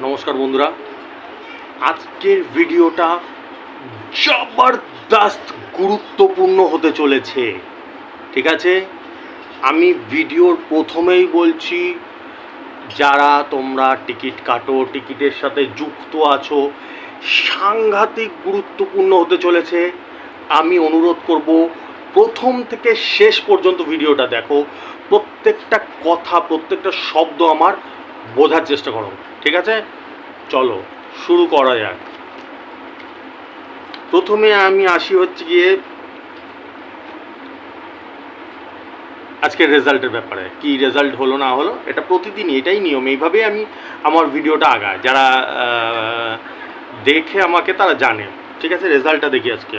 নমস্কার বন্ধুরা। আজকের ভিডিওটা জবরদস্ত গুরুত্বপূর্ণ হতে চলেছে। ঠিক আছে? আমি ভিডিওর প্রথমেই বলছি, যারা তোমরা টিকিট কাটো, টিকিটের সাথে যুক্ত আছো, সাংঘাতিক গুরুত্বপূর্ণ হতে চলেছে। আমি অনুরোধ করব, প্রথম থেকে শেষ পর্যন্ত ভিডিওটা দেখো। প্রত্যেকটা কথা, প্রত্যেকটা শব্দ আমার বোঝার চেষ্টা করো। ঠিক আছে? চলো, শুরু করা যাক। প্রথমে আমি আসি হচ্ছে গিয়ে আজকের রেজাল্টের ব্যাপারে। কি রেজাল্ট হলো না হলো, এটা প্রতিদিনই, এটাই নিয়ম। এইভাবেই আমি আমার ভিডিওটা আগায় যারা দেখে আমাকে তারা জানে। ঠিক আছে? রেজাল্টটা দেখি আজকে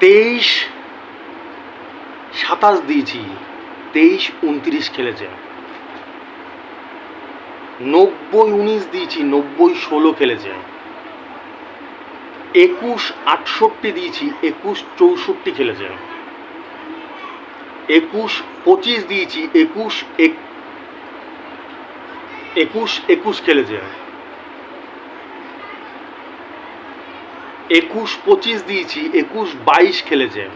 তেইশ, সাতাশ দিয়েছি। তেইশ, উনত্রিশ খেলেছে। নব্বই উনিশ দিয়েছি, নব্বই ষোলো খেলেছে। একুশ আটষট্টি দিয়েছি, একুশ চৌষট্টি খেলেছে। একুশ পঁচিশ দিয়েছি, একুশ এক- একুশ একুশ খেলেছে। একুশ পঁচিশ দিয়েছি, একুশ বাইশ খেলেছে।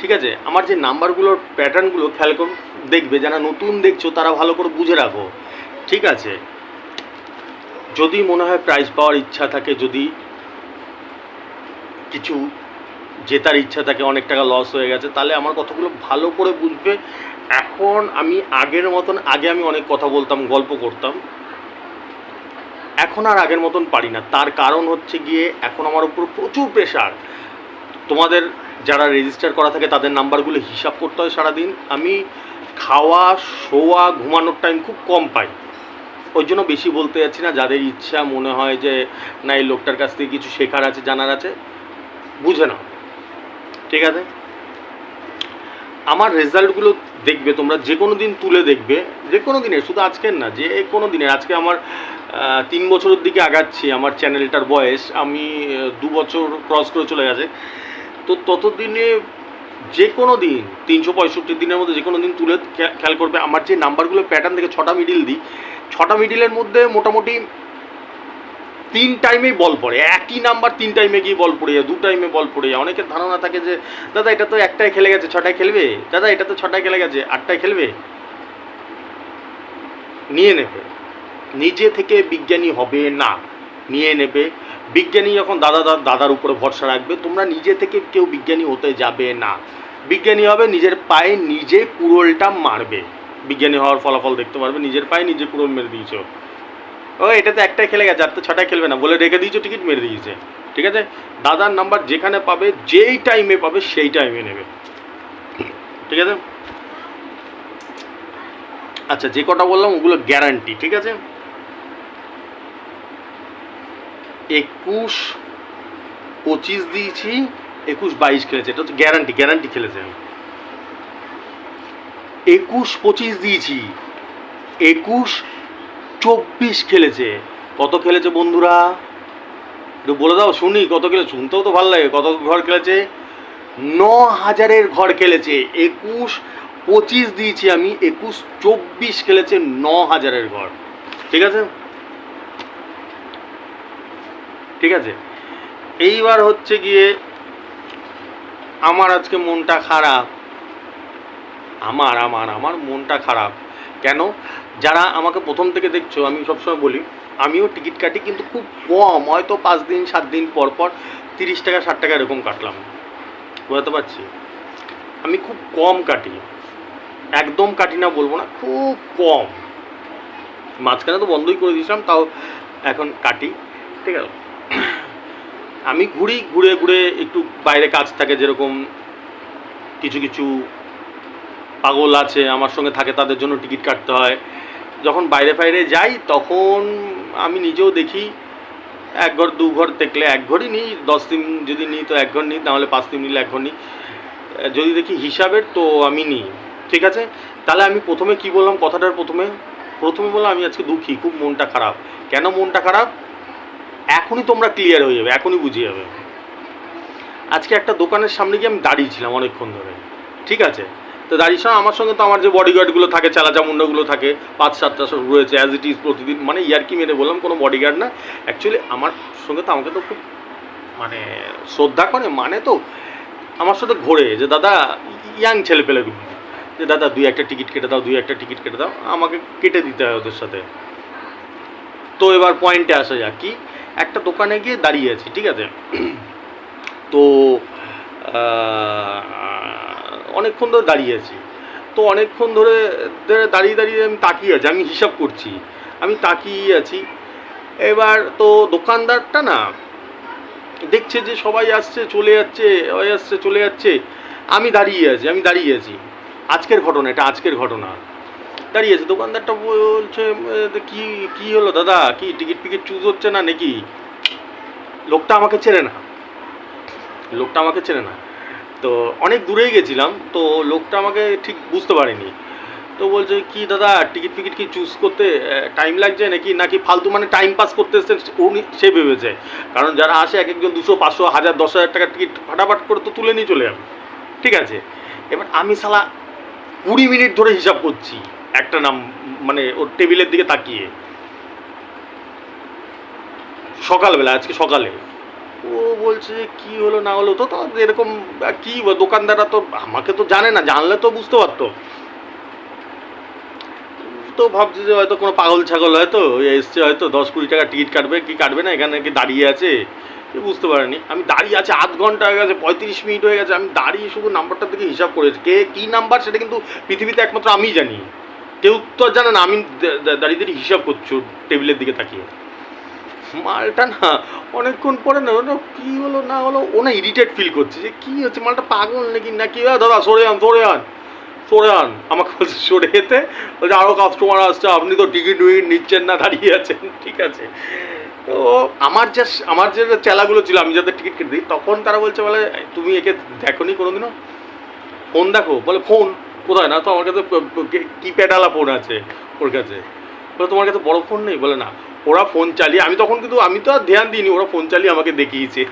ঠিক আছে? আমার যে নাম্বারগুলোর প্যাটার্নগুলো খেয়াল করে, দেখবে, যারা নতুন দেখছ, তারা ভালো করে বুঝে রাখো। ঠিক আছে? যদি মনে হয় প্রাইজ পাওয়ার ইচ্ছা থাকে, যদি কিছু জেতার ইচ্ছা থাকে, অনেক টাকা লস হয়ে গেছে, তাহলে আমার কথাগুলো ভালো করে বুঝবে। এখন আমি আগের মতন, আগে আমি অনেক কথা বলতাম, গল্প করতাম। এখন আর আগের মতন পারি না। তার কারণ হচ্ছে গিয়ে, এখন আমার উপর প্রচুর প্রেশার তোমাদের যারা রেজিস্টার করা থাকে তাদের নাম্বারগুলো হিসাব করতে হয় সারাদিন। আমি খাওয়া, শোয়া, ঘুমানোর টাইম খুব কম পাই। ওই জন্য বেশি বলতে যাচ্ছি না, যাদের ইচ্ছা মনে হয় যে, না, এই লোকটার কাছ থেকে কিছু শেখার আছে, জানার আছে, বুঝে নাও। ঠিক আছে? আমার রেজাল্টগুলো দেখবে, তোমরা যে কোনো দিন তুলে দেখবে, যে কোনো দিনের, শুধু আজকের না, যে কোনো দিনের। আজকে আমার তিন বছরের দিকে আগাচ্ছি, আমার চ্যানেলটার বয়স। আমি দু বছর ক্রস করে চলে গেছে। তো ততদিনে যে কোনো দিন, তিনশো পঁয়ষট্টি দিনের মধ্যে যে কোনো দিন তুলে খেয়াল করবে। আমার যে নাম্বারগুলো প্যাটার্ন থেকে ছটা মিডিল দিই, ছটা মিডিলের মধ্যে মোটামুটি তিন টাইমেই বল পড়ে। একই নাম্বার তিন টাইমে গিয়ে বল পড়ে যায়, দু টাইমে বল পড়ে যায়। অনেকের ধারণা থাকে যে, দাদা, এটা তো একটায় খেলে গেছে, ছটায় খেলবে? দাদা, এটা তো ছটায় খেলে গেছে, আটটায় খেলবে? নিয়ে নেবে। নিজে থেকে বিজ্ঞানী হবে না। নিয়ে নেবে। বিজ্ঞানী যখন দাদা দাদা, দাদার উপরে ভরসা রাখবে, তোমরা নিজে থেকে কেউ বিজ্ঞানী হতে যাবে না। বিজ্ঞানী হবে, নিজের পায়ে নিজে কুড়োলটা মারবে। বিজ্ঞানী হওয়ার ফলাফল দেখতে পারবে, নিজের পায়ে নিজে কুড়োল মেরে দিয়েছ। ও, এটা তো একটাই খেলে গেছে, আর তো ছটায় খেলবে না। বলে রেখে দিয়েছ, টিকিট মেরে দিয়েছে। ঠিক আছে? দাদার নাম্বার যেখানে পাবে, যেই টাইমে পাবে, সেই টাইমে নেবে। ঠিক আছে? আচ্ছা যে কটা বললাম, ওগুলো গ্যারান্টি ঠিক আছে? একুশ পঁচিশ দিয়েছি, একুশ বাইশ খেলেছে, এটা হচ্ছে গ্যারান্টি গ্যারান্টি খেলেছে আমি। একুশ পঁচিশ দিয়েছি, একুশ চব্বিশ খেলেছে। কত খেলেছে বন্ধুরা? একটু বলে দাও, শুনি, কত খেলে শুনতেও তো ভালো লাগে, কত ঘর খেলেছে? ন হাজারের ঘর খেলেছে, একুশ পঁচিশ দিয়েছি আমি, একুশ চব্বিশ খেলেছে ন হাজারের ঘর। ঠিক আছে? ঠিক আছে? এইবার হচ্ছে গিয়ে আমার আজকে মনটা খারাপ। আমার আমার আমার মনটা খারাপ। কেন? যারা আমাকে প্রথম থেকে দেখছ, আমি সবসময় বলি, আমিও টিকিট কাটি কিন্তু খুব কম, হয়তো পাঁচ দিন, সাত দিন পর পর তিরিশ টাকা, ষাট টাকা এরকম কাটলাম। বোঝাতে পারছি? আমি খুব কম কাটি। একদম কাটি না বলব না, খুব কম। মাঝখানে তো বন্ধই করে দিয়েছিলাম, তাও এখন কাটি। ঠিক আছে? আমি ঘুরি, ঘুরে ঘুরে একটু বাইরে কাজ থাকে, যেরকম কিছু কিছু পাগল আছে, আমার সঙ্গে থাকে, তাদের জন্য টিকিট কাটতে হয়। যখন বাইরে ফাইরে যাই, তখন আমি নিজেও দেখি, এক ঘর, দু ঘর দেখলে এক ঘরই নিই, দশ দিন যদি নিই তো এক ঘর নিই তাহলে পাঁচ দিন নিলে এক ঘর নিই। যদি দেখি হিসাবের, তো আমি নিই, ঠিক আছে? তাহলে আমি প্রথমে কি বললাম কথাটার প্রথমে? প্রথমে বললাম, আমি আজকে দুঃখী, খুব মনটা খারাপ। কেন মনটা খারাপ? এখনই তোমরা ক্লিয়ার হয়ে যাবে, এখনই বুঝে যাবে। আজকে একটা দোকানের সামনে গিয়ে আমি দাঁড়িয়েছিলাম অনেকক্ষণ ধরে, ঠিক আছে? তো দাঁড়িয়ে সময় আমার সঙ্গে তো আমার যে বডিগার্ডগুলো থাকে চালাচামুন্ডাগুলো থাকে, পাঁচ সাতটা সব রয়েছে অ্যাজ ইট ইজ প্রতিদিন মানে ইয়ারকি মেরে বললাম, কোনো বডিগার্ড না। অ্যাকচুয়ালি আমার সঙ্গে তো আমাকে তো খুব মানে শ্রদ্ধা করে মানে তো আমার সাথে ঘোরে যে, দাদা ইয়াং ছেলে পেলেগুলো যে, দাদা, দুই একটা টিকিট কেটে দাও, দুই একটা টিকিট কেটে দাও, আমাকে কেটে দিতে হয় ওদের সাথে। তো এবার পয়েন্টে আসা যাক, কি? একটা দোকানে গিয়ে দাঁড়িয়ে আছি, ঠিক আছে? তো অনেকক্ষণ ধরে দাঁড়িয়ে আছি। তো অনেকক্ষণ ধরে ধরে দাঁড়িয়ে দাঁড়িয়ে আমি তাকিয়ে আছি, আমি হিসাব করছি। আমি তাকিয়ে আছি। এবার তো দোকানদারটা না, দেখছে যে সবাই আসছে, চলে যাচ্ছে, সবাই আসছে, চলে যাচ্ছে। আমি দাঁড়িয়ে আছি, আমি দাঁড়িয়ে আছি। আজকের ঘটনা, এটা আজকের ঘটনা। দাঁড়িয়ে আছে। দোকানদারটা বলছে কি কি হলো দাদা? কি, টিকিট ফিকিট চুজ হচ্ছে না নাকি? লোকটা আমাকে চেনে না। লোকটা আমাকে চেনে না। তো অনেক দূরেই গেছিলাম, তো লোকটা আমাকে ঠিক বুঝতে পারেনি। তো বলছে, কি দাদা, টিকিট ফিকিট কি চুজ করতে টাইম লাগছে নাকি? নাকি ফালতু মানে টাইম পাস করতে এসছেন? উনি সে ভেবেছে। কারণ যারা আসে এক একজন দুশো, পাঁচশো, হাজার, দশ হাজার টাকার টিকিট ফাটাফাট করে তো তুলে নিয়ে চলে যাবে। ঠিক আছে? এবার আমি সালা কুড়ি মিনিট ধরে হিসাব করছি। একটা নাম মানে ওর টেবিলের দিকে তাকিয়ে। সকালবেলা, আজকে সকালে। ও বলছে কি হলো, না হলো, তো তো এরকম কি দোকানদাররা তো আমাকে তো জানে না, জানলে তো বুঝতে পারতো। তো ভাবছে যে হয়তো কোনো পাগল ছাগল হয়তো এসছে হয়তো, দশ কুড়ি টাকা টিকিট কাটবে, কি কাটবে না, এখানে কি দাঁড়িয়ে আছে? বুঝতে পারেনি। আমি দাঁড়িয়ে আছি আধ ঘণ্টা হয়ে গেছে, পঁয়ত্রিশ মিনিট হয়ে গেছে, আমি দাঁড়িয়ে শুধু নাম্বারটার দিকে হিসাব করেছি। কে কী নাম্বার, সেটা কিন্তু পৃথিবীতে একমাত্র আমি জানি। কেউ তো আর জানে না, আমি দাঁড়িয়ে দাঁড়িয়ে হিসাব করছি টেবিলের দিকে তাকিয়ে। মালটা না, অনেকক্ষণ পরে না, ওটা কী হলো, না হলো, ও না ইরিটেট ফিল করছে যে কী হচ্ছে, মালটা পাগল নাকি, না কি? দাদা, সরে আন সরে আন সরে আন। আমাকে বলছে, সরে যেতে বলছে আরও কাস্টমার আসছে, আপনি তো টিকিট উইকিট নিচ্ছেন না, দাঁড়িয়ে আছেন, ঠিক আছে। তো আমার যে আমার যে চেলাগুলো ছিল, আমি যাদের টিকিট কেটে দিই, তখন তারা বলছে, বলে তুমি একে দেখো নি কোনোদিনও? ফোন দেখো। বলে, ফোন? কোথায়? না তো আমার কাছে কিপ্যাডওয়ালা ফোন আছে ওর কাছে। বলে, তোমার কাছে বড় ফোন নেই? বলে, না। ওরা ফোন চালিয়ে, আমি তখন কিন্তু, আমি তো আর ধ্যান দিইনি, ওরা ফোন চালিয়ে আমাকে দেখিয়েছে।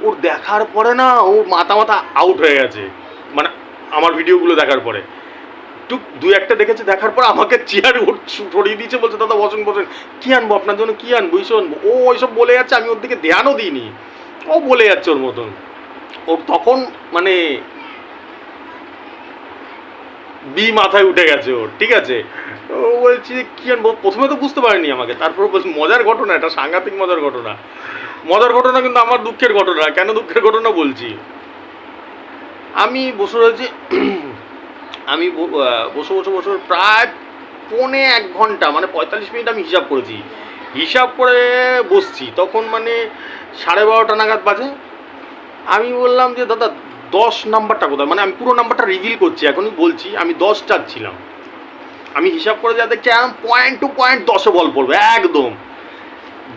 ওর দেখার পরে না, ও মাথা মাথা আউট হয়ে গেছে। মানে আমার ভিডিওগুলো দেখার পরে। টুক দু একটা দেখেছে, দেখার পর আমাকে চেয়ার সরিয়ে দিয়েছে, বলছে, দাদা, বসেন বসেন। কী আনব আপনার জন্য? কী আনব? এইসব ও ওইসব বলে যাচ্ছে, আমি ওর দিকে ধ্যানও দিইনি। ও বলে যাচ্ছে ওর মতন। ও তখন মানে বি মাথায় উঠে গেছে ওর, ঠিক আছে? ও বলছি, কী আনব প্রথমে তো বুঝতে পারেনি আমাকে, তারপর বলছি, মজার ঘটনা, এটা সাংঘাতিক মজার ঘটনা। মজার ঘটনা কিন্তু আমার দুঃখের ঘটনা, কেন দুঃখের ঘটনা বলছি? আমি বসে রয়েছি, আমি বসে বসে বসে প্রায় পৌনে এক ঘণ্টা মানে পঁয়তাল্লিশ মিনিট আমি হিসাব করেছি। হিসাব করে বসছি, তখন মানে সাড়ে বারোটা নাগাদ বাজে। আমি বললাম যে, দাদা দশ নাম্বারটা কোথায়? মানে আমি পুরো নাম্বারটা রিভিল করছি, এখনই বলছি, আমি দশ ছিলাম। আমি হিসাব করে যা দেখছি একদম পয়েন্ট টু পয়েন্ট দশে বল পড়বে, একদম।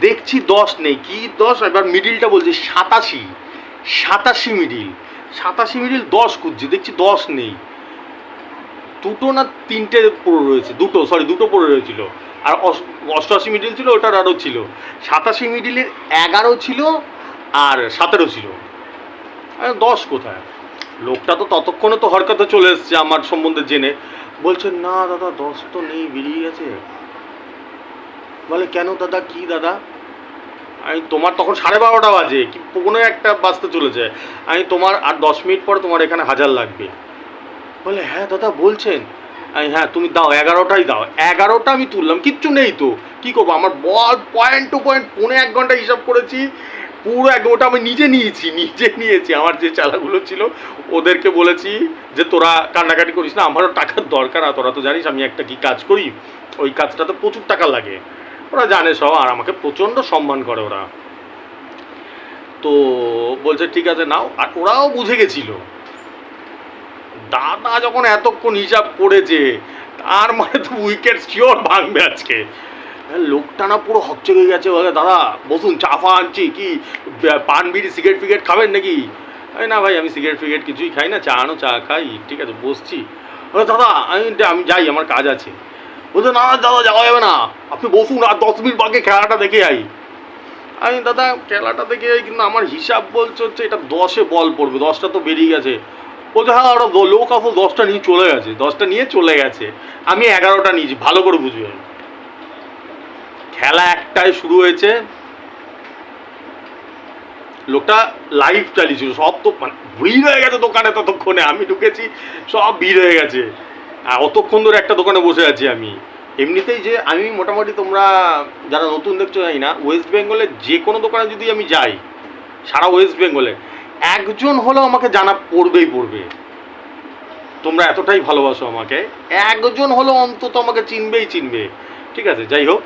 দেখছি দশ নেই, কি দশ? এবার মিডিলটা বলছি, সাতাশি। সাতাশি মিডিল সাতাশি মিডিল দশ খুঁজছি, দেখছি দশ নেই। দুটো না তিনটে পড়ে রয়েছে, দুটো সরি দুটো পড়ে রয়েছিল। আর অষ্টআশি মিডিল ছিল, ওটার আরও ছিল। সাতাশি মিডিলের এগারো ছিল, আর সতেরো ছিল। আরে দশ কোথায়? লোকটা তো ততক্ষণে তো হরকতে চলে এসছে আমার সম্বন্ধে জেনে। বলছে, না দাদা, দশ তো নেই, বেরিয়ে গেছে। বলে, কেন দাদা, কি দাদা? আমি, তোমার তখন সাড়ে বারোটা বাজে, কি পনেরো একটা বাজতে চলেছে। আমি তোমার আর দশ মিনিট পর তোমার এখানে হাজার লাগবে। বলে হ্যাঁ দাদা, বলছেন। আমি হ্যাঁ তুমি দাও, এগারোটাই দাও। এগারোটা আমি তুললাম, কিচ্ছু নেই তো। কি করব? আমার বল পয়েন্ট টু পয়েন্ট পৌনে এক ঘণ্টা হিসাব করেছি। পুরো এক ওটা আমি নিজে নিয়েছি নিজে নিয়েছি। আমার যে চালাগুলো ছিল, ওদেরকে বলেছি যে, তোরা কান্নাকাটি করিস না, আমারও টাকার দরকার, আর তোরা তো জানিস আমি একটা কি কাজ করি, ওই কাজটাতে প্রচুর টাকা লাগে। ওরা জানে সব, আর আমাকে প্রচণ্ড সম্মান করে ওরা। তো বলছে, ঠিক আছে, নাও। আর ওরাও বুঝে গেছিল। দাদা যখন এতক্ষণ হিসাব করেছে, তার মানে তো উইকেট শিওর ভাঙবে আজকে। লোকটা না পুরো হকচকে গেছে বলে, দাদা, বসুন, চা ফা আনছি, কি পান বিড়ি, সিগারেট ফিগারেট খাবেন নাকি? আরে না ভাই, আমি সিগারেট ফিগারেট কিছুই খাই না, চা আনো, চা খাই, ঠিক আছে, বসছি। বলে, দাদা, আমি আমি যাই, আমার কাজ আছে। বলছে, না দাদা, যাওয়া যাবে না। আপনি বসুন, আর দশ মিনিট বাকি খেলাটা দেখে যাই আমি, দাদা, খেলাটা দেখে যাই কিন্তু আমার হিসাব বলছে হচ্ছে, এটা দশে বল পড়বে, দশটা তো বেরিয়ে গেছে। বলছে হ্যাঁ ওরা লোক আসলে দশটা নিয়ে চলে গেছে, দশটা নিয়ে চলে গেছে। আমি এগারোটা নিয়েছি, ভালো করে বুঝবে। খেলা একটাই শুরু হয়েছে। লোকটা লাইভ চালিয়েছিল সব তো মানে ভিড় হয়ে গেছে দোকানে ততক্ষণে, আমি ঢুকেছি, সব ভিড় হয়ে গেছে। অতক্ষণ ধরে একটা দোকানে বসে আছি আমি। এমনিতেই যে আমি মোটামুটি তোমরা যারা নতুন দেখছ জানি না ওয়েস্ট বেঙ্গলে যে কোনো দোকানে যদি আমি যাই, সারা ওয়েস্ট বেঙ্গলে একজন হলেও আমাকে জানা পড়বেই পড়বে। তোমরা এতটাই ভালোবাসো আমাকে, একজন হলেও অন্তত আমাকে চিনবেই চিনবে। ঠিক আছে, যাই হোক।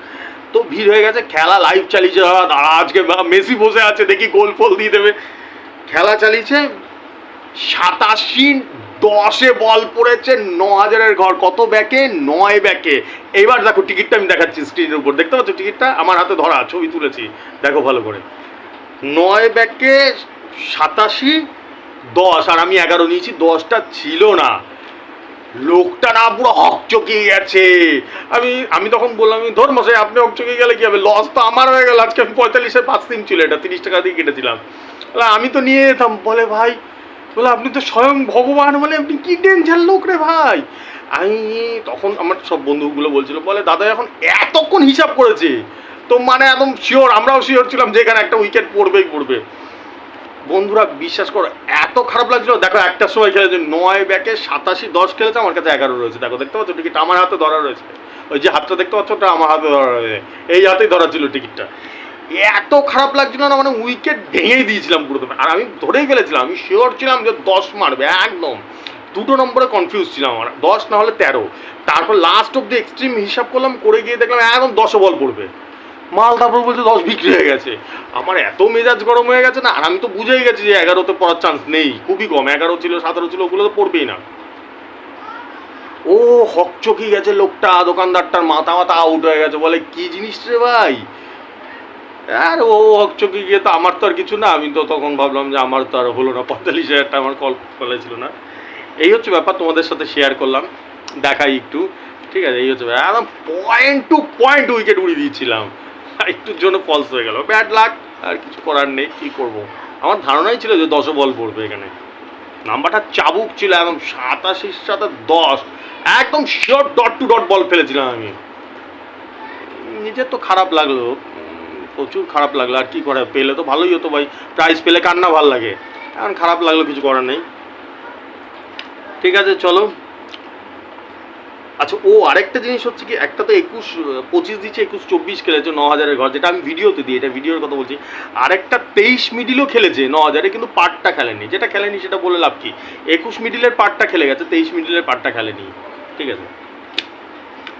তো ভিড় হয়ে গেছে, খেলা লাইভ চালিয়েছে আর আজকে মেসি বসে আছে, দেখি গোল ফোল দিয়ে দেবে। খেলা চালিয়েছে সাতাশি দশে বল পড়েছে, ন হাজারের ঘর। কত ব্যাকে? নয় ব্যাকে। এইবার দেখো টিকিটটা আমি দেখাচ্ছি স্ক্রিনের উপর। দেখতে পাচ্ছ টিকিটটা আমার হাতে ধরা, ছবি তুলেছি। দেখো ভালো করে। নয় ব্যাকে সাতাশি দশ, আর আমি এগারো নিয়েছি, দশটা ছিল না। লোকটা না পুরো হকচকিয়ে গেছে। আমি আমি তখন বললাম আমি ধর মশাই, আপনি হকচকিয়ে গেলে কি হবে? লস তো আমার হয়ে গেল। আজকে আমি পঁয়তাল্লিশে পাঁচ দিন ছিল এটা, তিরিশ টাকা দিয়ে কেটেছিলাম। আমি তো নিয়ে যেতাম। বলে, ভাই, বলে, আপনি তো স্বয়ং ভগবান, বলে, আপনি কি টেনশন লোক রে ভাই? আমি তখন আমার সব বন্ধুগুলো বলছিল, বলে, দাদা, এখন এতক্ষণ হিসাব করেছে। তো মানে একদম শিওর আমরাও শিওর ছিলাম যে এখানে একটা উইকেট পড়বেই পড়বে। বন্ধুরা বিশ্বাস করো, এত খারাপ লাগছিল। দেখো, একটা সময় খেলেছে নয় ব্যাকে সাতাশি দশ খেলেছে, আমার কাছে এগারো রয়েছে। দেখো, দেখতে পাচ্ছ টিকিট আমার হাতে ধরা রয়েছে। ওই যে হাতটা দেখতে পাচ্ছ ওটা আমার হাতে ধরা রয়েছে। এই হাতেই ধরা ছিল টিকিটটা। এত খারাপ লাগছিল না মানে উইকেট ভেঙেই দিয়েছিলাম পুরো আর আমি ধরেই ফেলেছিলাম, আমি শিওর ছিলাম যে দশ মারবে, একদম। দুটো নম্বরে কনফিউজ ছিলাম আমার। দশ না হলে তেরো। তারপর লাস্ট অব দি এক্সট্রিম হিসাব করলাম, করে গিয়ে দেখলাম একদম দশও বল পড়বে। মাল তারপর বলছে দশ বিক্রি হয়ে গেছে। আমার এত মেজাজ গরম হয়ে গেছে না, আর আমি তো বুঝেই গেছি যে এগারোতে পড়ার চান্স নেই। খুবই কম, এগারো ছিল, সতেরো ছিল, ওগুলো তো পড়বেই না। ও হকচকি গেছে লোকটা, দোকানদারটার মাথা মাথা আউট হয়ে গেছে, বলে, কি জিনিস রে ভাই? আর ও হকচকি গিয়ে তো আমার তো আর কিছু না, আমি তো তখন ভাবলাম যে আমার তো আর হলো না, পঁয়তাল্লিশ হাজারটা আমার কল কলে ছিল না। এই হচ্ছে ব্যাপার, তোমাদের সাথে শেয়ার করলাম, দেখাই একটু, ঠিক আছে, এই হচ্ছে একদম পয়েন্ট টু পয়েন্ট উইকেট উড়িয়ে দিয়েছিলাম। একটুর জন্য ফলস হয়ে গেল। ব্যাড লাক আর কিছু করার নেই, কী করব? আমার ধারণাই ছিল যে দশও বল পড়বে এখানে। নাম্বারটা চাবুক ছিল একদম সাতাশির সাথে দশ। একদম sure dot two dot ball ফেলেছিলাম আমি। নিজের তো খারাপ লাগল। প্রচুর খারাপ লাগল। আর কি করে? পেলে তো ভালোই হতো ভাই। প্রাইজ পেলে কার না ভালো লাগে? এখন খারাপ লাগল, কিছু করার নেই। ঠিক আছে, চলো। আচ্ছা ও আরেকটা জিনিস হচ্ছে কি, একটা তো একুশ পঁচিশ দিচ্ছে, একুশ চব্বিশ খেলেছে ন হাজারের ঘর, যেটা আমি ভিডিওতে দিই, এটা ভিডিওর কথা বলছি। আরেকটা তেইশ মিডিলও খেলেছে ন হাজারে, কিন্তু পার্টটা খেলেনি। যেটা খেলেনি সেটা বলে লাভ কি? একুশ মিডিলের পার্টটা খেলে গেছে, তেইশ মিডিলের পার্টটা খেলেনি। ঠিক আছে?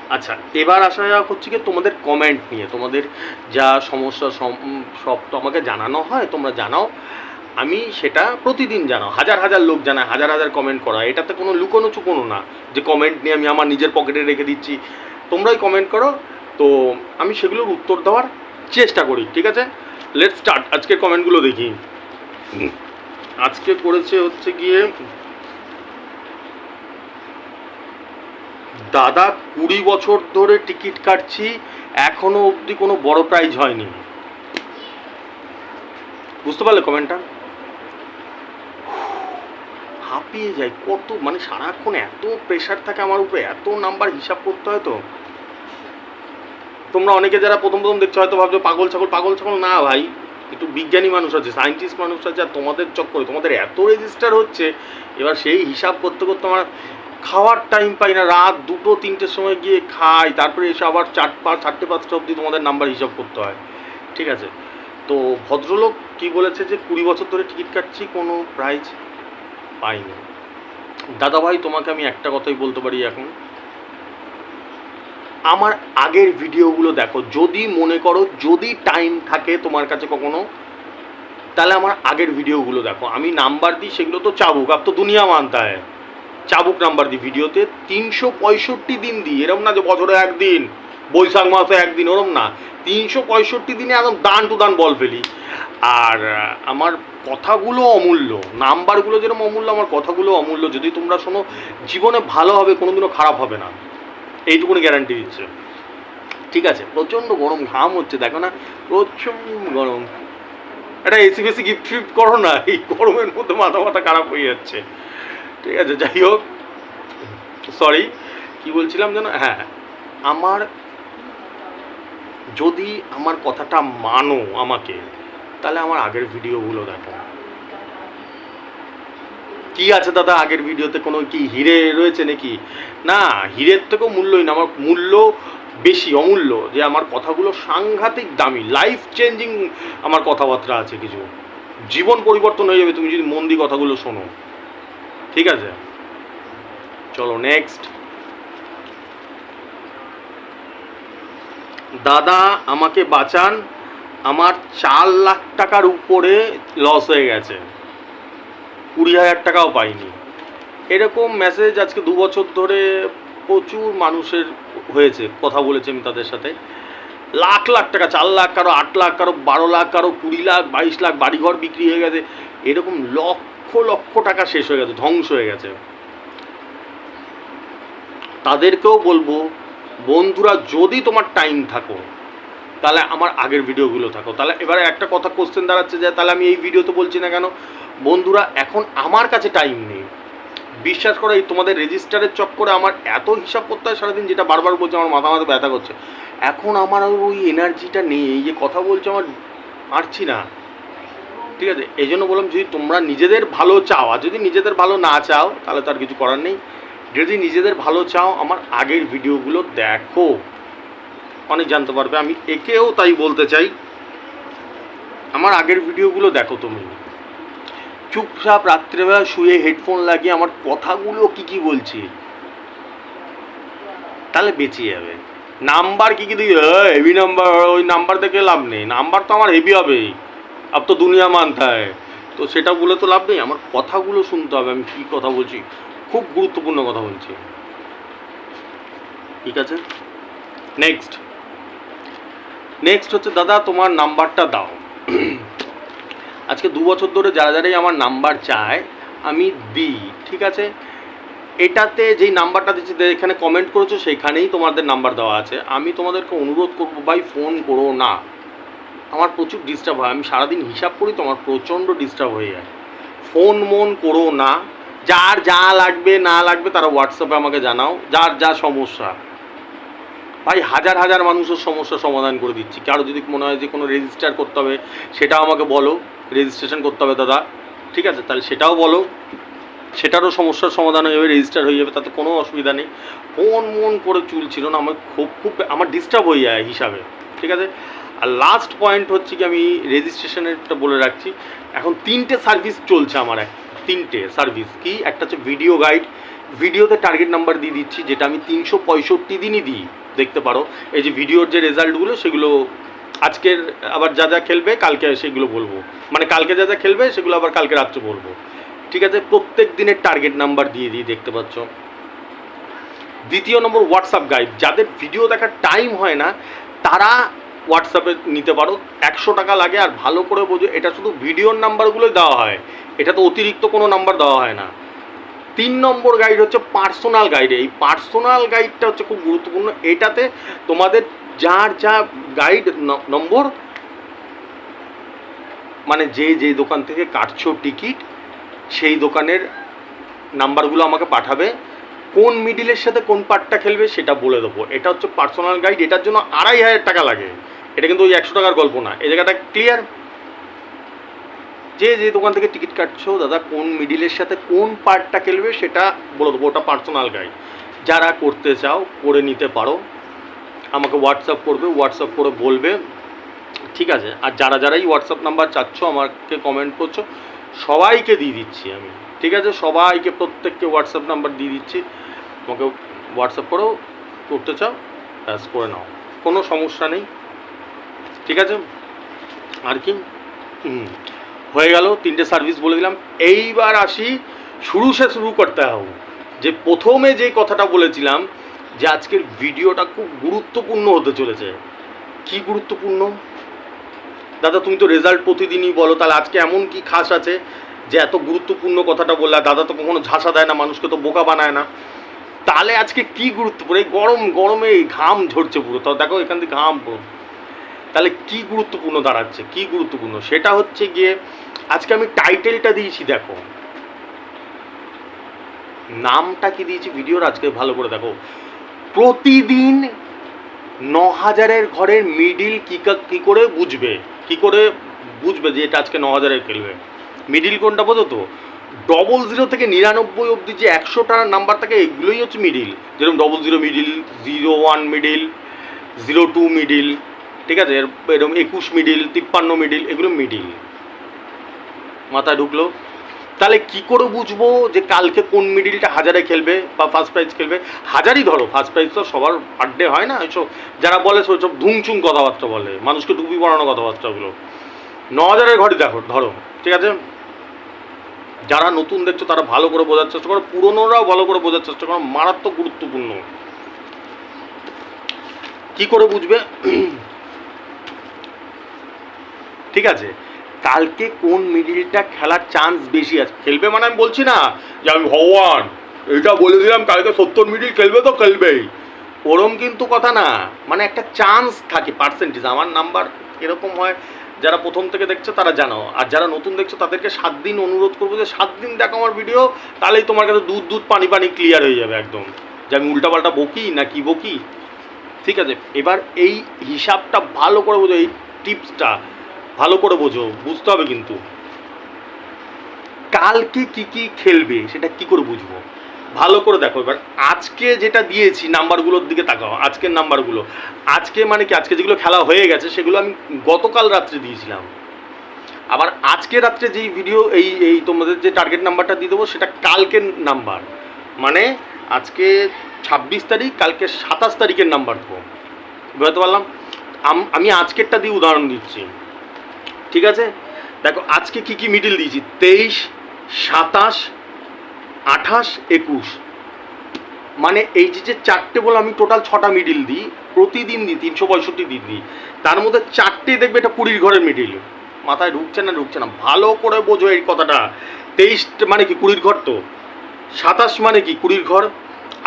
আচ্ছা এবার আসা যাক হচ্ছে কি তোমাদের কমেন্ট নিয়ে। তোমাদের যা সমস্যা সম- সব তো আমাকে জানানো হয়, তোমরা জানাও। আমি সেটা প্রতিদিন জানাও। হাজার হাজার লোক জানায়, হাজার হাজার কমেন্ট করা এটাতে কোনো লুকোনো চুকোনো না যে কমেন্ট নিয়ে আমি আমার নিজের পকেটে রেখে দিচ্ছি। তোমরাই কমেন্ট করো। তো আমি সেগুলোর উত্তর দেওয়ার চেষ্টা করি, ঠিক আছে? লেট স্টার্ট আজকের কমেন্টগুলো দেখি। আজকে করেছে হচ্ছে গিয়ে দাদা, কুড়ি বছর ধরে টিকিট কাটছি, এখনও অবধি কোনো বড় প্রাইজ হয়নি। বুঝতে পারলে কমেন্টটা হাঁপিয়ে যায়, কত মানে সারাক্ষণ এত প্রেশার থাকে আমার উপরে, এত নাম্বার হিসাব করতে হয় তো। তোমরা অনেকে যারা প্রথম প্রথম দেখছ হয়তো ভাবছ, পাগল ছাগল পাগল ছাগল না ভাই। একটু বিজ্ঞানী মানুষ আছে সায়েন্টিস্ট মানুষ আছে, আর তোমাদের চক্করে, তোমাদের এত রেজিস্টার হচ্ছে, এবার সেই হিসাব করতে করতে আমার খাওয়ার টাইম পাই না। রাত দুটো, তিনটের সময় গিয়ে খাই, তারপরে এসে আবার চার পাঁচ চারটে পাঁচটা অবধি তোমাদের নাম্বার হিসাব করতে হয়। ঠিক আছে? তো ভদ্রলোক কি বলেছে যে কুড়ি বছর ধরে টিকিট কাটছি, কোনো প্রাইজ পাইনি। দাদা ভাই তোমাকে আমি একটা কথাই বলতে পারি এখন। আমার আগের ভিডিওগুলো দেখো, যদি মনে করো, যদি টাইম থাকে তোমার কাছে কখনো, তাহলে আমার আগের ভিডিওগুলো দেখো। আমি নাম্বার দিই, সেগুলো তো চাবুক। আপ তো দুনিয়া মানতা হয়। চাবুক নাম্বার দিই ভিডিওতে। তিনশো পঁয়ষট্টি দিন দিই। এরম না যে বছরে একদিন, বৈশাখ মাসে একদিন, ওরম না। তিনশো পঁয়ষট্টি দিনে একদম দান টু দান বল ফেলি। আর আমার কথাগুলো অমূল্য, নাম্বারগুলো যেরকম অমূল্য, আমার কথাগুলো অমূল্য। যদি তোমরা শোনো, জীবনে ভালো হবে, কোনোদিনও খারাপ হবে না। এইটুকুনি গ্যারান্টি দিচ্ছে। ঠিক আছে, প্রচণ্ড গরম, ঘাম হচ্ছে, দেখো না, প্রচণ্ড গরম। একটা এসি ফেসি গিফট ফিফট করো না, এই গরমের মধ্যে মাথা মাথা খারাপ হয়ে যাচ্ছে। ঠিক আছে, যাই হোক। সরি কি বলছিলাম যেন? হ্যাঁ। আমার, যদি আমার কথাটা মানো আমাকে তাহলে আমার আগের ভিডিওগুলো দেখো। কি আছে দাদা আগের ভিডিওতে কোনো কি হিরে রয়েছে নাকি? না, হিরের থেকেও মূল্যই না। আমার মূল্য বেশি, অমূল্য। যে আমার কথাগুলো সাংঘাতিক দামি লাইফ চেঞ্জিং আমার কথাবার্তা আছে কিছু। জীবন পরিবর্তন হয়ে যাবে তুমি যদি মন দিয়ে কথাগুলো শোনো। ঠিক আছে? চলো নেক্সট দাদা, আমাকে বাঁচান। আমার চার লাখ টাকার উপরে লস হয়ে গেছে। কুড়ি হাজার টাকাও পাইনি। এরকম মেসেজ আজকে দু বছর ধরে প্রচুর মানুষের হয়েছে, কথা বলেছি আমি তাদের সাথে। লাখ লাখ টাকা, চার লাখ কারও, আট লাখ কারও, বারো লাখ কারও, কুড়ি লাখ, বাইশ লাখ বাড়িঘর বিক্রি হয়ে গেছে। এরকম লক্ষ লক্ষ টাকা শেষ হয়ে গেছে, ধ্বংস হয়ে গেছে। তাদেরকেও বলব, বন্ধুরা, যদি তোমার টাইম থাকো তাহলে আমার আগের ভিডিওগুলো থাকো। তাহলে এবারে একটা কথা কোশ্চেন দাঁড়াচ্ছে যে, তাহলে আমি এই ভিডিওতে বলছি না কেন? বন্ধুরা, এখন আমার কাছে টাইম নেই। বিশ্বাস করো, এই তোমাদের রেজিস্টারের চক্করে আমার এত হিসাব করতে হয় সারাদিন, যেটা বারবার বলছে, আমার মাথা মাথা ব্যথা করছে। এখন আমার ওই এনার্জিটা নেই, এই যে কথা বলছে আমার, পারছি না। ঠিক আছে? এই জন্য বললাম, যদি তোমরা নিজেদের ভালো চাও, আর যদি নিজেদের ভালো না চাও, তাহলে তো আর কিছু করার নেই। যদি নিজেদের ভালো চাও, আমার আগের ভিডিওগুলো দেখো। অনেক জানতে পারবে। আমি একেও তাই বলতে চাই। আমার আগের ভিডিওগুলো দেখো তুমি। চুপচাপ রাত্রেবেলা শুয়ে হেডফোন লাগিয়ে আমার কথাগুলো কি কি বলছি? তাহলে বেঁচে যাবে। নাম্বার কি কি দিয়ে হেভি নাম্বার ওই নাম্বার দেখে লাভ নেই। নাম্বার তো আমার হেভি হবেই আপ তো দুনিয়া মানতে হয় তো সেটা বলে তো লাভ নেই। আমার কথাগুলো শুনতে হবে। আমি কী কথা বলছি? খুব গুরুত্বপূর্ণ কথা বলছি। ঠিক আছে? নেক্সট নেক্সট হচ্ছে, দাদা, তোমার নাম্বারটা দাও। আজকে দু বছর ধরে যারা যারাই আমার নাম্বার চায়, আমি দিই, ঠিক আছে? এটাতে যেই নাম্বারটা দিচ্ছি এখানে কমেন্ট করেছ, সেইখানেই তোমাদের নাম্বার দেওয়া আছে। আমি তোমাদেরকে অনুরোধ করব, ভাই ফোন করো না। আমার প্রচুর ডিস্টার্ব হয়। আমি সারাদিন হিসাব করি তো আমার প্রচণ্ড ডিস্টার্ব হয়ে যায়। ফোন মন করো না। যার যা লাগবে, না লাগবে, তারা হোয়াটসঅ্যাপে আমাকে জানাও। যার যা সমস্যা। ভাই, হাজার হাজার মানুষের সমস্যা সমাধান করে দিচ্ছি। কারও যদি মনে হয় যে কোনো রেজিস্টার করতে হবে, সেটাও আমাকে বলো। রেজিস্ট্রেশন করতে হবে, দাদা। ঠিক আছে? তাহলে সেটাও বলো। সেটারও সমস্যার সমাধান হয়ে যাবে রেজিস্টার হয়ে যাবে, তাতে কোনো অসুবিধা নেই। কোন মন করে চুল ছিল না, আমার খুব খুব আমার ডিস্টার্ব হয়ে যায় হিসাবে। ঠিক আছে? আর লাস্ট পয়েন্ট হচ্ছে কি, আমি রেজিস্ট্রেশনেরটা বলে রাখছি। এখন তিনটে সার্ভিস চলছে আমার এক, তিনটে সার্ভিস কি? একটা হচ্ছে ভিডিও গাইড ভিডিওতে টার্গেট নাম্বার দিয়ে দিচ্ছি, যেটা আমি তিনশো পঁয়ষট্টি দিনই দিই। দেখতে পারো। এই যে ভিডিওর যে রেজাল্টগুলো, সেগুলো আজকের আবার যা যা খেলবে, কালকে সেগুলো বলব। মানে কালকে যা যা খেলবে, সেগুলো আবার কালকে রাত্রে বলব। ঠিক আছে? প্রত্যেক দিনের টার্গেট নাম্বার দিয়ে দিই, দেখতে পাচ্ছ। দ্বিতীয় নম্বর হোয়াটসঅ্যাপ গাইড যাদের ভিডিও দেখার টাইম হয় না, তারা হোয়াটসঅ্যাপে নিতে পারো। একশো টাকা লাগে, আর ভালো করে বোঝো, এটা শুধু ভিডিওর নাম্বারগুলোই দেওয়া হয়। এটা তো অতিরিক্ত কোনো নাম্বার দেওয়া হয় না। তিন নম্বর গাইড হচ্ছে পার্সোনাল গাইড এই পার্সোনাল গাইডটা হচ্ছে খুব গুরুত্বপূর্ণ। এটাতে তোমাদের যার যা গাইড নম্বর মানে যে যে দোকান থেকে কাটছো টিকিট সেই দোকানের নাম্বারগুলো আমাকে পাঠাবে। কোন মিডিলের সাথে কোন পার্টটা খেলবে সেটা বলে দেবো। এটা হচ্ছে পার্সোনাল গাইড এটার জন্য আড়াই হাজার টাকা লাগে। এটা কিন্তু ওই একশো টাকার গল্প না। এই জায়গাটা ক্লিয়ার যে যে দোকান থেকে টিকিট কাটছো, দাদা কোন মিডিলের সাথে কোন পার্টটা খেলবে সেটা বলে দেবো, ওটা পার্সোনাল গাইড যারা করতে চাও, করে নিতে পারো। আমাকে হোয়াটসঅ্যাপ করবে হোয়াটসঅ্যাপ করে বলবে। ঠিক আছে? আর যারা যারাই হোয়াটসঅ্যাপ নাম্বার চাচ্ছ, আমাকে কমেন্ট করছ, সবাইকে দিয়ে দিচ্ছি আমি। ঠিক আছে? সবাইকে, প্রত্যেককে হোয়াটসঅ্যাপ নাম্বার দিয়ে দিচ্ছি। আমাকে হোয়াটসঅ্যাপ করেও করতে চাও, ব্যাস, করে নাও। কোনো সমস্যা নেই। ঠিক আছে? আর কি? হুম। হয়ে গেল, তিনটে সার্ভিস বলে দিলাম। এইবার আসি, শুরু সে শুরু করতে হবে। যে প্রথমে যে কথাটা বলেছিলাম, যে আজকের ভিডিওটা খুব গুরুত্বপূর্ণ হতে চলেছে। কি গুরুত্বপূর্ণ? দাদা, তুমি তো রেজাল্ট প্রতিদিনই বলো, তাহলে আজকে এমন কি খাস আছে যে এত গুরুত্বপূর্ণ কথাটা বললে? দাদা তো কখনো ঝাঁসা দেয় না, মানুষকে তো বোকা বানায় না। তাহলে আজকে কি গুরুত্বপূর্ণ? এই গরম, গরমে ঘাম ঝরছে পুরো। তো দেখো, এখান থেকে ঘাম পুরো তাহলে কি গুরুত্বপূর্ণ দাঁড়াচ্ছে? কি গুরুত্বপূর্ণ? সেটা হচ্ছে গিয়ে, আজকে আমি টাইটেলটা দিয়েছি, দেখো। নামটা কি দিয়েছি? ভিডিওর আজকে ভালো করে দেখো। প্রতিদিন ন হাজারের ঘরের মিডিল কী কী করে বুঝবে? কি করে বুঝবে যে এটা আজকে ন হাজারের খেলবে? মিডিল কোনটা বোঝো তো? ডবল জিরো থেকে নিরানব্বই অবধি যে একশোটার নাম্বার থাকে, এগুলোই হচ্ছে মিডিল যেরকম double zero middle zero one middle zero two middle ঠিক আছে? এর- এরকম একুশ মিডিল তিপ্পান্ন মিডিল এগুলো মিডিল মাথায় ঢুকলো। তাহলে কি করে বুঝব যে কালকে কোন মিডিলটা হাজারে খেলবে বা ফার্স্ট প্রাইজ খেলবে? হাজারই ধরো ফার্স্ট প্রাইজ তো সবার বার্থডে হয় না? এইসব যারা বলে সব ধুমচুং কথাবার্তা বলে, মানুষকে ডুবি পড়ানো কথাবার্তাগুলো ন হাজারের ঘরে দেখো, ধরো, ঠিক আছে? যারা নতুন দেখছ, তারা ভালো করে বোঝার চেষ্টা করো। পুরনোরাও ভালো করে বোঝার চেষ্টা করো, মারাত্মক গুরুত্বপূর্ণ। কি করে বুঝবে? ঠিক আছে? কালকে কোন মিডিলটা খেলার চান্স বেশি আছে? খেলবে মানে আমি বলছি না যে আমি ভগবান এটা বলে দিলাম কালকে সত্তর মিডিল খেলবে তো খেলবেই। ওরম কিন্তু কথা না মানে একটা চান্স থাকে পার্সেন্টেজ আমার নাম্বার এরকম হয়, যারা প্রথম থেকে দেখছ তারা জানো। আর যারা নতুন দেখছ তাদেরকে সাত দিন অনুরোধ করব যে সাত দিন দেখো আমার ভিডিও তাহলেই তোমার কাছে দুধ দুধ পানি পানি ক্লিয়ার হয়ে যাবে একদম। যে আমি উল্টাপাল্টা বকি না কি বকি? ঠিক আছে, এবার এই হিসাবটা ভালো করে বোঝো, এই টিপসটা ভালো করে বোঝো, বুঝতে হবে কিন্তু। কালকে কি কি খেলবে, সেটা কি করে বুঝব? ভালো করে দেখো, এবার আজকে যেটা দিয়েছি, নাম্বারগুলোর দিকে তাকাও, আজকের নাম্বারগুলো। আজকে মানে কি, আজকে যেগুলো খেলা হয়ে গেছে, সেগুলো আমি গতকাল রাত্রে দিয়েছিলাম। আবার আজকে রাত্রে যেই ভিডিও এই এই তোমাদের যে টার্গেট নাম্বারটা দিয়ে দেবো, সেটা কালকের নাম্বার মানে আজকে ছাব্বিশ তারিখ, কালকে সাতাশ তারিখের নাম্বার দেবো। বুঝতে পারলাম? আমি আজকেরটা দিয়ে উদাহরণ দিচ্ছি। ঠিক আছে? দেখো, আজকে কি কি মিডিল দিয়েছি? তেইশ, সাতাশ, আঠাশ, একুশ। মানে এই যে চারটে বলে আমি টোটাল ছটা মিডিল দিই, প্রতিদিন দিই, তিনশো পঁয়ষট্টি দিন দিই। তার মধ্যে চারটে দেখবে এটা কুড়ির ঘরের মিডিল মাথায় ঢুকছে না ঢুকছে না। ভালো করে বোঝো এই কথাটা। তেইশ মানে কি, কুড়ির ঘর তো? সাতাশ মানে কি, কুড়ির ঘর?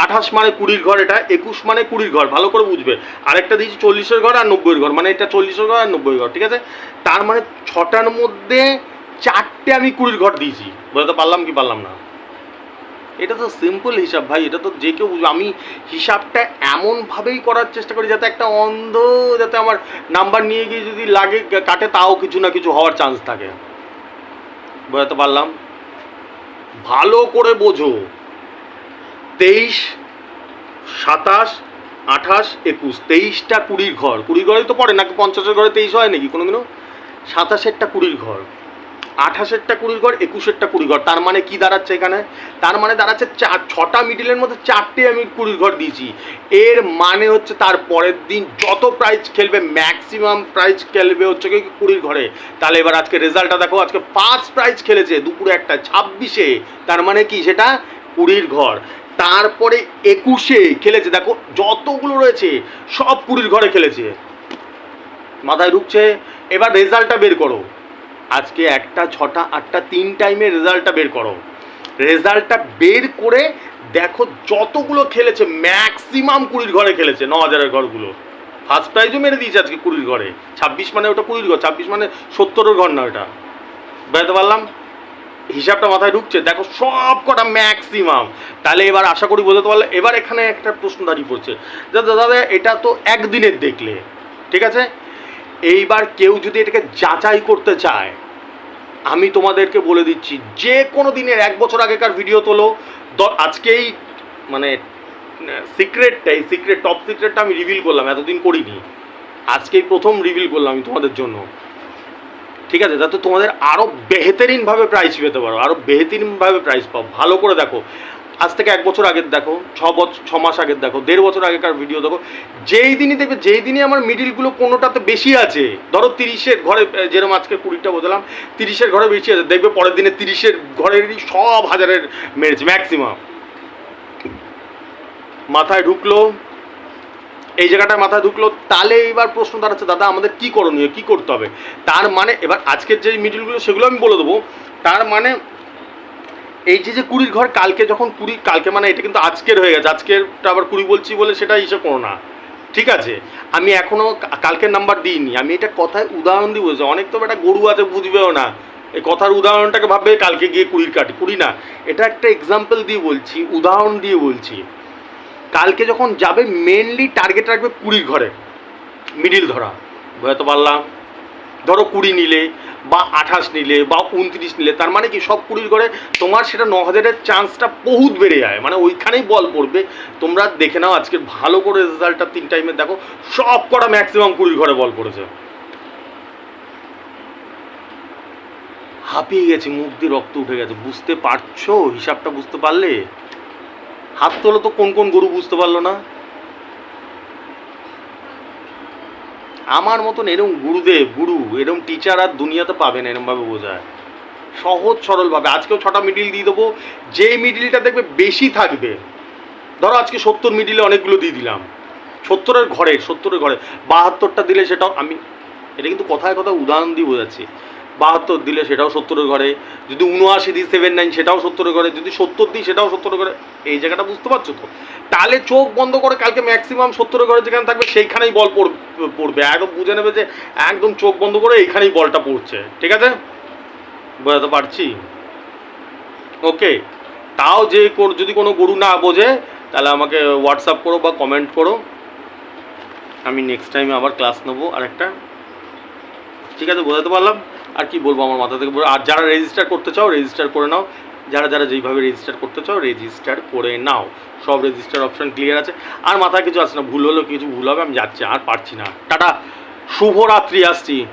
আঠাশ মানে কুড়ির ঘর, এটা একুশ মানে কুড়ির ঘর, ভালো করে বুঝবে। আরেকটা দিয়েছি চল্লিশের ঘর আর নব্বইয়ের ঘর মানে এটা চল্লিশের ঘর আর নব্বই ঘর, ঠিক আছে? তার মানে ছটার মধ্যে চারটে আমি কুড়ির ঘর দিয়েছি। বুঝতে পারলাম কি পারলাম না? এটা তো সিম্পল হিসাব ভাই, এটা তো যে কেউ আমি হিসাবটা এমনভাবেই করার চেষ্টা করি যাতে একটা অন্ধ যাতে আমার নাম্বার নিয়ে গিয়ে যদি লাগে, কাটে, তাও কিছু না কিছু হওয়ার চান্স থাকে। বোঝাতে পারলাম? ভালো করে বোঝো। তেইশ, সাতাশ, আঠাশ, একুশ। তেইশটা কুড়ির ঘর। কুড়ির ঘরেই তো পড়ে নাকি পঞ্চাশের ঘরে তেইশ হয় নাকি কোনোদিনও? সাতাশেরটা কুড়ির ঘর। আঠাশেরটা কুড়ির ঘর, একুশেরটা কুড়ি ঘর। তার মানে কি দাঁড়াচ্ছে এখানে? তার মানে দাঁড়াচ্ছে চার ছটা মিডিলের মধ্যে চারটে আমি কুড়ির ঘর দিয়েছি। এর মানে হচ্ছে তার পরের দিন যত প্রাইজ খেলবে ম্যাক্সিমাম প্রাইজ খেলবে হচ্ছে কি কুড়ির ঘরে। তাহলে এবার আজকে রেজাল্টটা দেখো, আজকে ফার্স্ট প্রাইজ খেলেছে দুপুরে একটা, ছাব্বিশে। তার মানে কি সেটা? কুড়ির ঘর। তারপরে একুশে খেলেছে, দেখো যতগুলো রয়েছে, সব কুড়ির ঘরে খেলেছে। মাথায় ঢুকছে, এবার রেজাল্টটা বের করো। আজকে একটা, ছটা, আটটা, তিন টাইমে রেজাল্টটা বের করো। রেজাল্টটা বের করে দেখো যতগুলো খেলেছে ম্যাক্সিমাম কুড়ির ঘরে খেলেছে, ন হাজারের ঘরগুলো। ফার্স্ট প্রাইজও মেরে দিয়েছে আজকে কুড়ির ঘরে। ছাব্বিশ মানে ওটা কুড়ির ঘর, ছাব্বিশ মানে সত্তরের ঘর না ওটা। বেরোতে পারলাম? হিসাবটা মাথায় ঢুকছে। দেখো সব কটা ম্যাক্সিমাম তাহলে এবার আশা করি বোঝাতে পারলে, এবার এখানে একটা প্রশ্ন দাঁড়িয়ে পড়ছে। যে দাদা, এটা তো একদিনের দেখলে, ঠিক আছে? এইবার কেউ যদি এটাকে যাচাই করতে চায়, আমি তোমাদেরকে বলে দিচ্ছি, যে কোনো দিনের এক বছর আগেকার ভিডিও তোলো। আজকেই মানে সিক্রেটটা এই সিক্রেট টপ সিক্রেটটা আমি রিভিল করলাম, এতদিন করিনি। আজকেই প্রথম রিভিল করলাম আমি তোমাদের জন্য। ঠিক আছে, যাতে তোমাদের আরও বেহতরিনভাবে প্রাইস পেতে পারো আরও বেহতরিনভাবে প্রাইস পাও। ভালো করে দেখো। আজ থেকে এক বছর আগের দেখো, ছ বছর ছ মাস আগের দেখো, দেড় বছর আগেকার ভিডিও দেখো। যেই দিনই দেখবে, যেই দিনই আমার মিডিলগুলো কোনোটাতে বেশি আছে, ধরো তিরিশের ঘরে যেরকম আজকে কুড়িটা বললাম তিরিশের ঘরে বেশি আছে, দেখবে পরের দিনে তিরিশের ঘরেরই সব হাজারের মেরেছে ম্যাক্সিমাম মাথায় ঢুকলো এই জায়গাটায় মাথায় ঢুকলো, তাহলে এবার প্রশ্ন দাঁড়াচ্ছে, দাদা, আমাদের কি করণীয়? কি করতে হবে? তার মানে এবার আজকের যে মিডিলগুলো সেগুলো আমি বলে দেবো। তার মানে এই যে যে কুড়ির ঘর, কালকে যখন কুড়ি, কালকে মানে এটা কিন্তু আজকের হয়ে গেছে। আজকেরটা আবার কুড়ি বলছি বলে সেটা হিসেব করো না। ঠিক আছে? আমি এখনও কালকের নাম্বার দিইনি। আমি এটা কথায় উদাহরণ দিয়ে বলছি অনেক তো একটা গরু আছে, বুঝবেও না। এই কথার উদাহরণটাকে ভাববে, কালকে গিয়ে কুড়ির কাটি। কুড়ি না। এটা একটা এক্সাম্পল দিয়ে বলছি, উদাহরণ দিয়ে বলছি। কালকে যখন যাবে মেনলি টার্গেট রাখবে কুড়ির ঘরে। মিডিল ধরা। বুঝতে পারলাম? ধরো কুড়ি নিলে, বা আঠাশ নিলে, বা উনত্রিশ নিলে, তার মানে কি সব কুড়ির ঘরে তোমার সেটা ন হাজারের চান্সটা বহুত বেড়ে যায়। মানে ওইখানেই বল পড়বে। তোমরা দেখে নাও আজকে ভালো করে রেজাল্টটা তিন টাইমে দেখো, সব কটা ম্যাক্সিমাম কুড়ির ঘরে বল পড়েছে। হাঁপিয়ে গেছে, মুখ দিয়ে রক্ত উঠে গেছে। বুঝতে পারছ? হিসাবটা বুঝতে পারলে? হাত তোলো তো কোন কোন গরু বুঝতে পারল না? আমার মতন এরম গুরুদেব, গুরু, এরম টিচার আর দুনিয়াতে পাবেন এরমভাবে বোঝায়। সহজ সরলভাবে। আজকেও ছটা মিডিল দিয়ে দেবো। যে মিডিলটা দেখবে বেশি থাকবে। ধরো আজকে সত্তর মিডিলে অনেকগুলো দিয়ে দিলাম। সত্তরের ঘরে সত্তরের ঘরে। বাহাত্তরটা দিলে সেটাও আমি এটা কিন্তু কথায় কথা উদাহরণ দিয়ে বোঝাচ্ছি। বাহাত্তর দিলে সেটাও সত্তরের ঘরে, যদি উনআশি দিই সেভেন নাইন সেটাও সত্তরের ঘরে, যদি সত্তর দিই সেটাও সত্তরের ঘরে, এই জায়গাটা বুঝতে পারছ তো? তাহলে চোখ বন্ধ করে কালকে ম্যাক্সিমাম সত্তরের ঘরে যেখানে থাকবে সেইখানেই বল পড়- পড়বে। একদম বুঝে নেবে যে একদম চোখ বন্ধ করে এইখানেই বলটা পড়ছে। ঠিক আছে? বোঝাতে পারছি? ওকে তাও যে যদি কোনো গরু না বোঝে, তাহলে আমাকে হোয়াটসঅ্যাপ করো বা কমেন্ট করো। আমি নেক্সট টাইমে আবার ক্লাস নেব আর একটা ঠিক আছে? বোঝাতে পারলাম? আর কি বলব আমার মাথা থেকে? আর যারা রেজিস্টার করতে চাও রেজিস্টার করে নাও। যারা যারা যেইভাবে রেজিস্টার করতে চাও রেজিস্টার করে নাও। সব রেজিস্টার অপশান ক্লিয়ার আছে। আর মাথায় কিছু আসছে না। ভুল হলেও কিছু ভুল হবে, আমি যাচ্ছি, আর পারছি না। টাটা। শুভরাত্রি, আসছি।